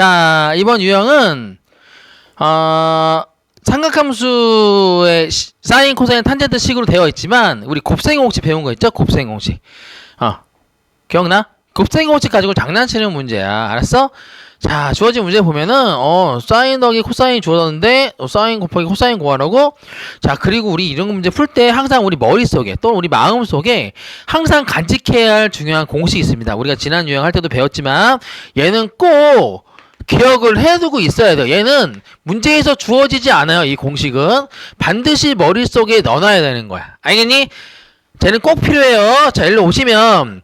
자, 이번 유형은 어, 삼각함수의 시- 사인, 코사인, 탄젠트 식으로 되어 있지만 우리 곱셈공식 배운 거 있죠? 곱셈공식. 어. 기억나? 곱셈공식 가지고 장난치는 문제야. 알았어? 자, 주어진 문제 보면은 어, 사인 더하기 코사인 주어졌는데 어, 사인 곱하기 코사인 구하라고. 자, 그리고 우리 이런 문제 풀 때 항상 우리 머릿속에 또는 우리 마음속에 항상 간직해야 할 중요한 공식이 있습니다. 우리가 지난 유형 할 때도 배웠지만 얘는 꼭 기억을 해두고 있어야 돼요. 얘는 문제에서 주어지지 않아요. 이 공식은 반드시 머릿속에 넣어놔야 되는 거야. 알겠니? 쟤는 꼭 필요해요. 자, 일로 오시면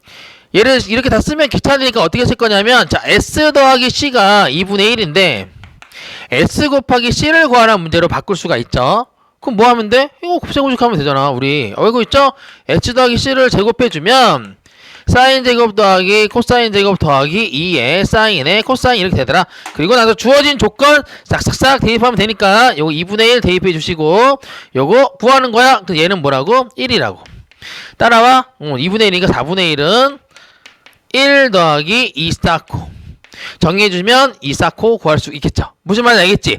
얘를 이렇게 다 쓰면 귀찮으니까 어떻게 쓸 거냐면 자, S 더하기 C가 2분의 1인데 S 곱하기 C를 구하라는 문제로 바꿀 수가 있죠. 그럼 뭐 하면 돼? 이거 곱셈 공식 하면 되잖아. 우리 어 이거 있죠? H 더하기 C를 제곱해주면 사인 제곱 더하기 코사인 제곱 더하기 2의 사인의 코사인 이렇게 되더라. 그리고 나서 주어진 조건 싹싹싹 대입하면 되니까 요거 2분의 1 대입해 주시고 요거 구하는 거야. 그 얘는 뭐라고? 1이라고. 따라와. 어, 2분의 1이니까 4분의 1은 1 더하기 2 쌓고 정리해주면 2 쌓고 구할 수 있겠죠. 무슨 말인지 알겠지?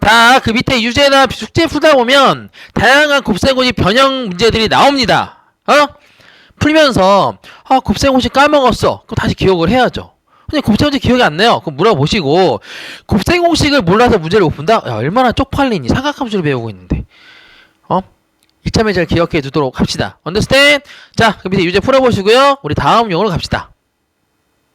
다 그 밑에 유제나 숙제 풀다 보면 다양한 곱셈고지 변형 문제들이 나옵니다. 어? 풀면서 아 곱셈공식 까먹었어. 그럼 다시 기억을 해야죠. 근데 곱셈공식 기억이 안 나요. 그럼 물어보시고 곱셈공식을 몰라서 문제를 못 푼다? 야 얼마나 쪽팔리니 삼각함수를 배우고 있는데 어? 이참에 잘 기억해 두도록 합시다. 언더스탠? 자, 그 밑에 유제 풀어보시고요. 우리 다음 용어로 갑시다.